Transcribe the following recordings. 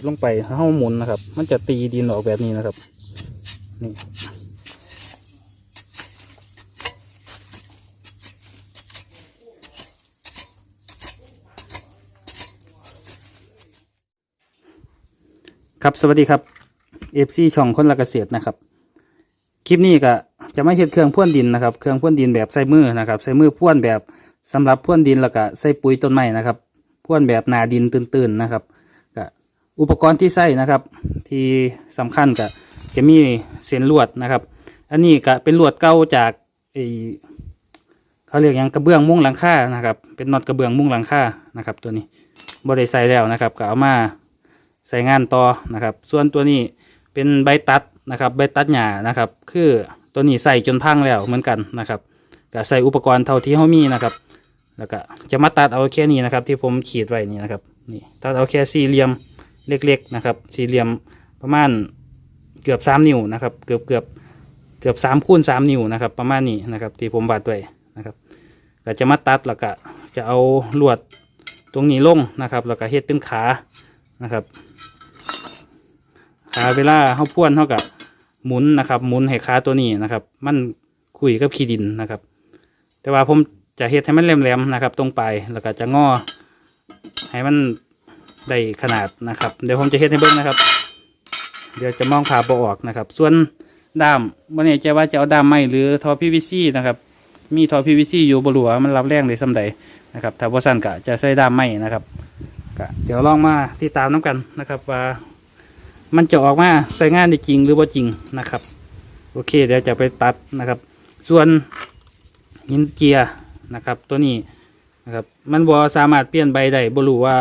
บลงไปเฮาหมุนนะครับ มันจะตีดินออกแบบนี้นะครับ นี่ครับสวัสดีครับเอฟซีช่องคนละเกษตรนะครับ คลิปนี้ก็จะไม่เห็ดเครื่องพ่วนดินนะครับ เครื่องพ่วนดินแบบใส่มือนะครับ ใส่มือพ่วนแบบสำหรับพ่วนดินแล้วก็ใส่ปุ๋ยต้นไม้นะครับพ่วนแบบนาดินตื้นๆนะครับ อุปกรณ์ที่ใส่นะครับ ที่สำคัญก็จะมีเส้นลวดนะครับ อันนี้ก็เป็นลวดเก่าจากไอเขาเรียกยังกระเบื้องมุ้งหลังคานะครับ เป็นน็อตกระเบื้องมุ้งหลังคานะครับ ตัวนี้บริใส่แล้วนะครับก็เอามาใส่งานต่อนะครับ ส่วนตัวนี้เป็นใบตัดนะครับใบตัดหญ้านะครับ คือตัวนี้ใส่จนพังแล้วเหมือนกันนะครับก็ใส่อุปกรณ์เท่าที่เขามีนะครับ แล้วก็จะมาตัดเอาแค่นี้นะครับ ที่ผมขีดไว้นี่นะครับนี่ตัดเอาแค่สี่เหลี่ยม เล็กๆนะครับ สี่เหลี่ยมประมาณเกือบสามนิ้วนะครับ เกือบเกือบเกือบสามคูณสามนิ้วนะครับ ประมาณนี้นะครับที่ผมวาดไว้นะครับ ก็จะมาตัดแล้วก็จะเอาลวดตรงนี้ลงนะครับ แล้วก็เฮ็ดเป็นขานะครับ ขาเวลาเขาพ่วนเขากับหมุนนะครับหมุนให้ขาตัวนี้นะครับ มันคุยกับขี้ดินนะครับ แต่ว่าผมจะเฮ็ดให้มันแหลมๆนะครับ ตรงปลายแล้วก็จะงอให้มัน ได้ขนาดนะครับ เดี๋ยวผมจะเฮ็ดให้เบิ่งนะครับ เดี๋ยวจะมองผ่าบออกนะครับ ส่วนด้ามวันนี้จะว่าจะเอาด้ามไม้หรือทอ PVC นะครับ มีทอ PVC อยู่บรัวามันรับแรงได้สำใดนะครับถ้าบ่าสั้นก็จะใช้ด้ามไม้นะครับก็เดี๋ยวลองมาติดตามน้กันนะครับว่ามันจะออกมาใส่งานได้จริงหรือว่าจริงนะครับ โอเค เดี๋ยวจะไปตัดนะครับ ส่วนหินเกียร์นะครับ ตัวนี้นะครับ มันบ่สามารถเปลี่ยนใบได้บ่รู้ว่า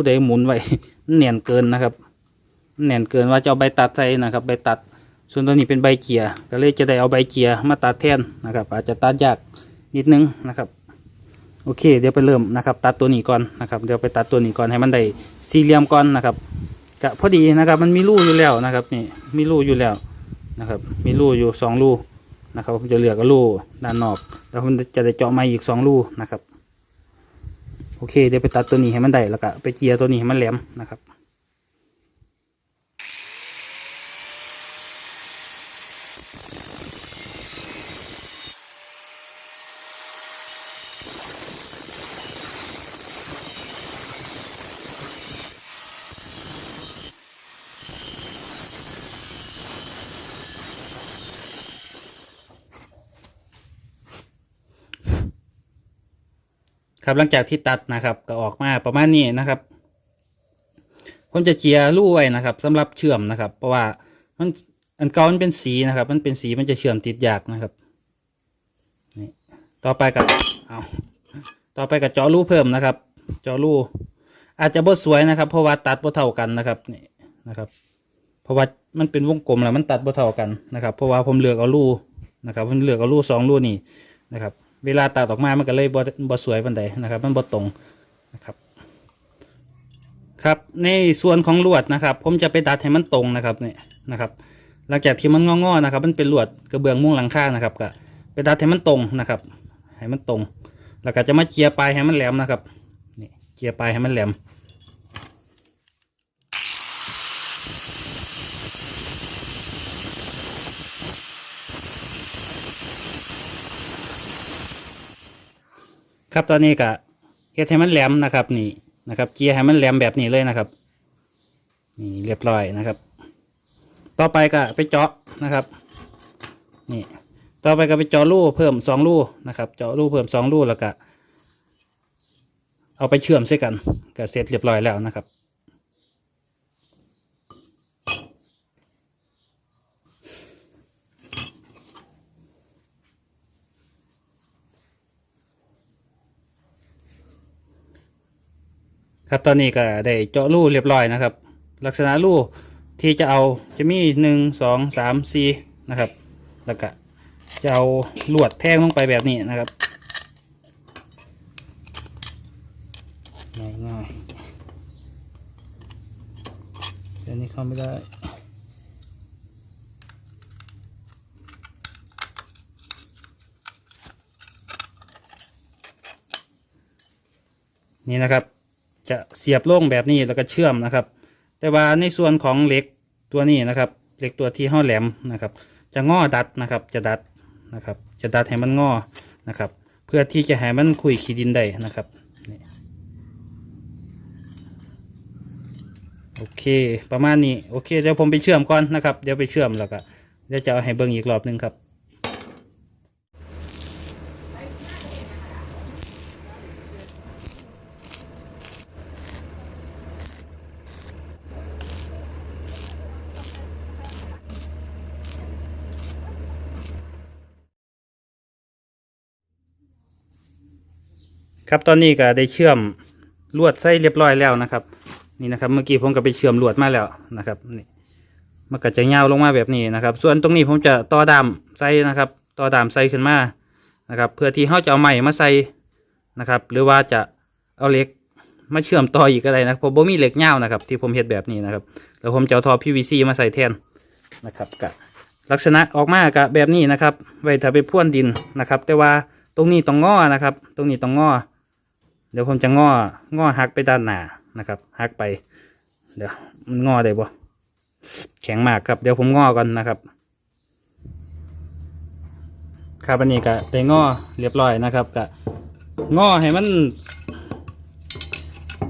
ผู้ใดหมุนไว้มันแน่นเกินนะครับมันแน่นเกินว่าจะเอาใบตัดใส่นะครับใบตัด ส่วนตัวนี้เป็นใบเกียร์ก็เลยจะได้เอาใบเกียร์มาตัดแทนนะครับ อาจจะตัดยากนิดนึงนะครับโอเค เดี๋ยวไปเริ่มนะครับ ตัดตัวนี้ก่อนนะครับเดี๋ยวไปตัดตัวนี้ก่อนให้มันได้สี่เหลี่ยมก่อนนะครับก็พอดีนะครับมันมีรูอยู่แล้วนะครับนี่มีรูอยู่แล้วนะครับมีรูอยู่สองรูนะครับผมจะเหลือก็รูด้านนอกแล้วผมจะได้เจาะม้อีกสองรูนะครับ โอเคเดี๋ยวไปตัดตัวนี้ให้มันได้แล้วก็ไปเจียร์ตัวนี้ให้มันแหลมนะครับ ครับหลังจากที่ตัดนะครับก็ออกมาประมาณนี้นะครับผมจะเจียรูไว้นะครับสำหรับเชื่อมนะครับ เพราะว่ามันอันเก่ามันเป็นสีนะครับ มันเป็นสีมันจะเชื่อมติดยากนะครับนี่ต่อไปกับเอาต่อไปกับเจาะรูเพิ่มนะครับ เจาะรูอาจจะบ่สวยนะครับ เพราะว่าตัดบ่เท่ากันนะครับนี่นะครับ เพราะว่ามันเป็นวงกลมแล้วมันตัดบ่เท่ากันนะครับ เพราะว่าผมเลือกเอารูนะครับผมเลือกเอารูสองรูนี่นะครับ เวลาตัดออกมามันก็เลยบ่บ่สวยปันใดนะครับ มันบ่ตรงนะครับ ครับในส่วนของลวดนะครับ ผมจะไปตัดให้มันตรงนะครับเนี่ยนะครับ หลังจากที่มันงอๆนะครับ มันเป็นลวดกระเบื้องมุ้งหลังคานะครับก็ไปตัดให้มันตรงนะครับให้มันตรง แล้วก็จะมาเจียปลายให้มันแหลมนะครับนี่เจียปลายให้มันแหลม ครับตอนนี้ก็เฮ็ดให้มันแหลมนะครับ นี่นะครับเกียร์ให้มันแหลมแบบนี้เลยนะครับ นี่เรียบร้อยนะครับ ต่อไปก็ไปเจาะนะครับ นี่ ต่อไปก็ไปเจาะรูเพิ่มสองรูนะครับ เจาะรูเพิ่มสองรูแล้วก็เอาไปเชื่อมใส่กันก็เสร็จเรียบร้อยแล้วนะครับ ครับตอนนี้ก็ได้เจาะรูเรียบร้อยนะครับ ลักษณะรูที่จะเอาจะมีหนึ่งสองสามสี่นะครับแล้วก็จะเอาลวดแท่งลงไปแบบนี้นะครับง่ายง่ายๆเดี๋ยวนี้เข้าไม่ได้นี่นะครับ จะเสียบโล่งแบบนี้แล้วก็เชื่อมนะครับ แต่ว่าในส่วนของเหล็กตัวนี้นะครับเหล็กตัวที่ห่อแหลมนะครับ จะงอดัดนะครับจะดัดนะครับ จะดัดให้มันงอนะครับ เพื่อที่จะให้มันคุยขีดินได้นะครับโอเค ประมาณนี้โอเคเดี๋ยวผมไปเชื่อมก่อนนะครับ เดี๋ยวไปเชื่อมแล้วก็เดี๋ยวจะเอาให้เบิ่งอีกรอบหนึงครับ ครับตอนนี้ก็ได้เชื่อมลวดไส้เรียบร้อยแล้วนะครับ นี่นะครับเมื่อกี้ผมก็ไปเชื่อมลวดมาแล้วนะครับนี่มันก็จะเงาลงมาแบบนี้นะครับ ส่วนตรงนี้ผมจะต่อดามไส้นะครับต่อดามไส้ขึ้นมานะครับ เพื่อที่เขาจะเอาใหม่มาใส่นะครับ หรือว่าจะเอาเหล็กมาเชื่อมต่ออีกก็ได้นะผมบ่มีเหล็กเงานะครับ ที่ผมเฮ็ดแบบนี้นะครับแล้วผมจะเอาท่อ PVC มาใส่แทนนะครับกะลักษณะออกมากะแบบนี้นะครับ ไว้ถ้าไปพ่วนดินนะครับ แต่ว่าตรงนี้ต้องงอนะครับ ตรงนี้ต้องงอ เดี๋ยวผมจะงองอหักไปด้านหน้านะครับหักไป เดี๋ยวมันงอได้บ่แข็งมากครับ เดี๋ยวผมงอก่อนนะครับครับอันนี้ก็ได้งอเรียบร้อยนะครับก็งอให้มัน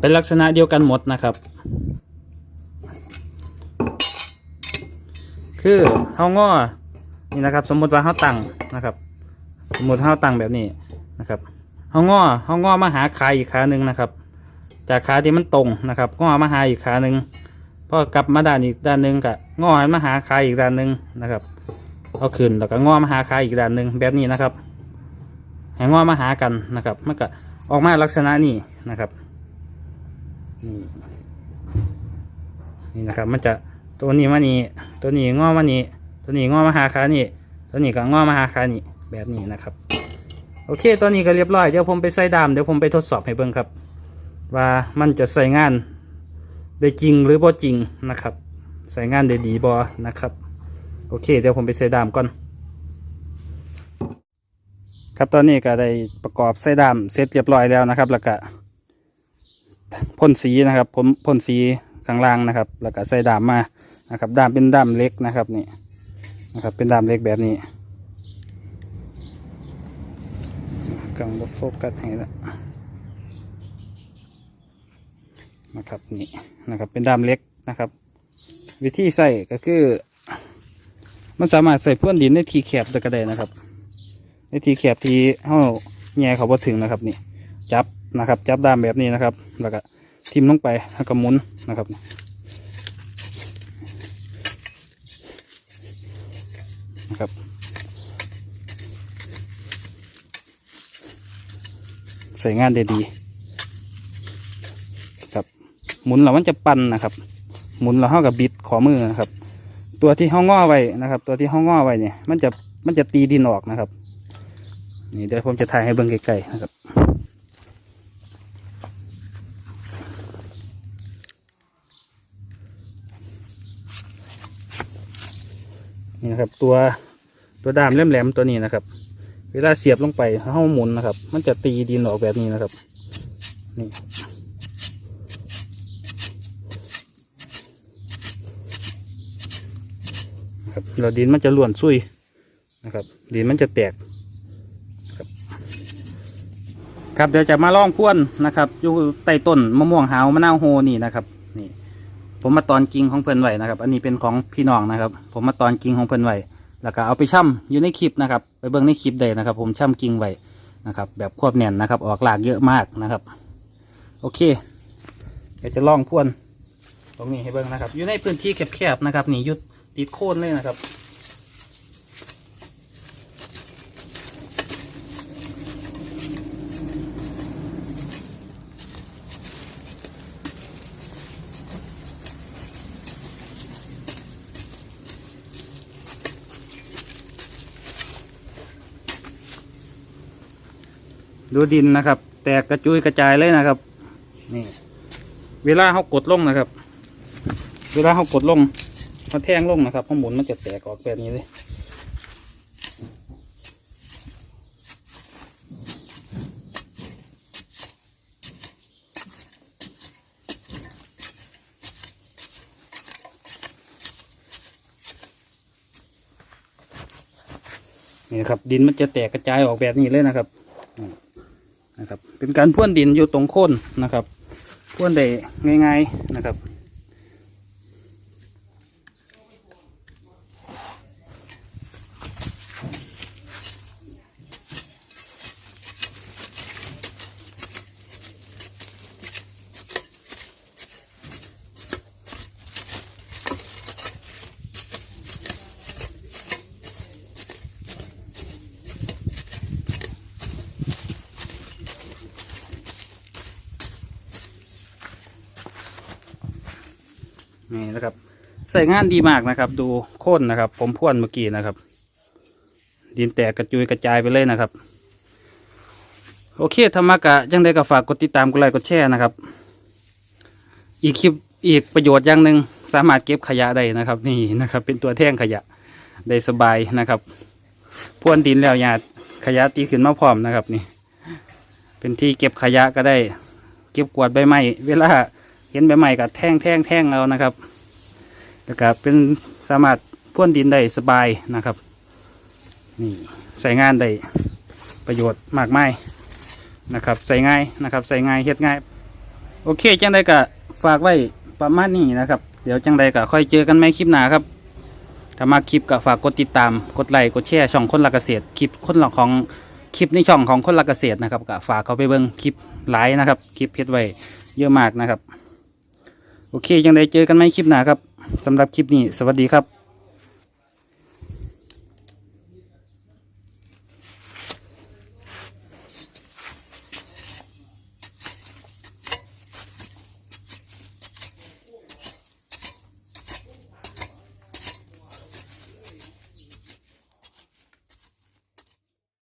เป็นลักษณะเดียวกันหมดนะครับ คือเฮางอนี่นะครับ สมมติว่าเฮาตั้งนะครับ สมมติเฮาตั้งแบบนี้นะครับ เฮางอเฮางอมาหาขาอีกขาหนึ่งนะครับ จากขาที่มันตรงนะครับงอมาหาอีกขาหนึ่งพอกลับมาด้านอีกด้านหนึ่งกะงอหันมาหาขาอีกด้านหนึ่งนะครับเอาขึ้นแล้วก็งอมาหาขาอีกด้านหนึ่งแบบนี้นะครับให้งอมาหากันนะครับมันก็ออกมาลักษณะนี้นะครับนี่นี่นะครับมันจะตัวนี้มานี่ตัวนี้งอมานี่ตัวนี้งอมาหาขานี่ตัวนี้ก็งอมาหาขานี่แบบนี้นะครับ โอเค ตอนนี้ก็เรียบร้อย เดี๋ยวผมไปใส่ดาม เดี๋ยวผมไปทดสอบให้เบิ่งครับ ว่ามันจะใส่งานได้จริงหรือบ่จริงนะครับ ใส่งานได้ดีบ่นะครับ โอเค เดี๋ยวผมไปใส่ดามก่อน ครับตอนนี้ก็ได้ประกอบใส่ดามเสร็จเรียบร้อยแล้วนะครับ แล้วก็พ่นสีนะครับผมพ่นสีข้างล่างนะครับ แล้วก็ใส่ดามมานะครับดามเป็นดามเล็กนะครับนี่นะครับเป็นดามเล็กแบบนี้ กำลังโฟกัสให้แล้วนะครับนี่นะครับเป็นดามเล็กนะครับ วิธีใส่ก็คือ มันสามารถใส่พ่นดินในทีแคบได้ก็ได้นะครับ ในทีแคบที่เฮาแง่เขาพอถึงนะครับนี่จับนะครับ จับดามแบบนี้นะครับ แล้วก็ทิมลงไปแล้วก็หมุนนะครับนะครับ ใส่งานได้ดีครับหมุนแล้วมันจะปั่นนะครับ หมุนแล้วเท่ากับบิดขอมือนะครับ ตัวที่ห้องง้อไว้นะครับ ตัวที่ห้องง้อไว้เนี่ย มันจะมันจะตีดินออกนะครับ นี่เดี๋ยวผมจะถ่ายให้เบิ่งไกลๆนะครับนี่นะครับตัวตัวดามแหลมๆตัวนี้นะครับ วลาเสียบลงไปเข้าหมุนนะครับ มันจะตีดินออกแบบนี้นะครับ นี่ครับแล้วดินมันจะล้วนซุยนะครับ ดินมันจะแตก ครับครับเดี๋ยวจะมาลองพ่วนนะครับอยู่ใต้ต้นมะม่วงหาวมะนาวโฮนี่นะครับ นี่ ผมมาตอนกิ่งของเพิ่นไหวนะครับ อันนี้เป็นของพี่น้องนะครับ ผมมาตอนกิ่งของเพิ่นไหว แล้วก็เอาไปช่ำอยู่ในคลิปนะครับ ไปเบิ้งในคลิปได้นะครับ ผมช่ำกิ่งไว้นะครับ แบบควบแน่นนะครับ ออกหลากเยอะมากนะครับ โอเคเดี๋ยวจะล่องพ่วน ตรงนี้ให้เบิ้งนะครับ อยู่ในพื้นที่แคบๆนะครับนี่ยุดติดโค่นเลยนะครับ ดูดินนะครับ แตกกระจุยกระจายเลยนะครับ นี่ เวลาเขากดลงนะครับ เวลาเขากดลงมันแท่งลงนะครับข้างบนมันจะแตกออกแบบนี้เลยนี่ครับดินมันจะแตกกระจายออกแบบนี้เลยนะครับ นะครับ เป็นการพ่วนดินอยู่ตรงโคนนะครับพ่วนได้ง่าย ๆนะครับ นี่นะครับใส่งานดีมากนะครับ ดูโค่นนะครับ ผมพ่วนเมื่อกี้นะครับ ดินแตกกระจุยกระจายไปเลยนะครับ โอเคธรรมะกะยังได้ก็ฝากกดติดตามกดไลค์กดแชร์นะครับ อีกคลิปอีกประโยชน์อย่างหนึ่งสามารถเก็บขยะได้นะครับ นี่นะครับ เป็นตัวแท่งขยะได้สบายนะครับพ่วนดินแล้วหยาดขยะตีขึ้นมาพร้อมนะครับ นี่ เป็นที่เก็บขยะก็ได้ เก็บกวาดใบไม้เวลา เห็นใบใหม่กับแท่งแท่งแท่งเอานะครับแล้วก็เป็นสามารถพ่นดินได้สบายนะครับนี่ใส่งานได้ประโยชน์มากมายนะครับใส่ง่ายนะครับใส่ง่ายเฮ็ดง่าย โอเคจังใดก็ฝากไว้ประมาณนี้นะครับ เดี๋ยวจังใดก็ค่อยเจอกันใหมคลิปหน้าครับถ้ามาคลิปก็ฝากกดติดตามกดไลค์กดแชร์ช่องคนรักเกษตรคลิปคนรักของคลิปในช่องของคนรักเกษตรนะครับก็ฝากเขาไปเบิ่งคลิปหลายนะครับ คลิปเฮ็ดไว้เยอะมากนะครับ โอเคยังได้เจอกันไหมคลิปหน้าครับสำหรับคลิปนี้ สวัสดีครับ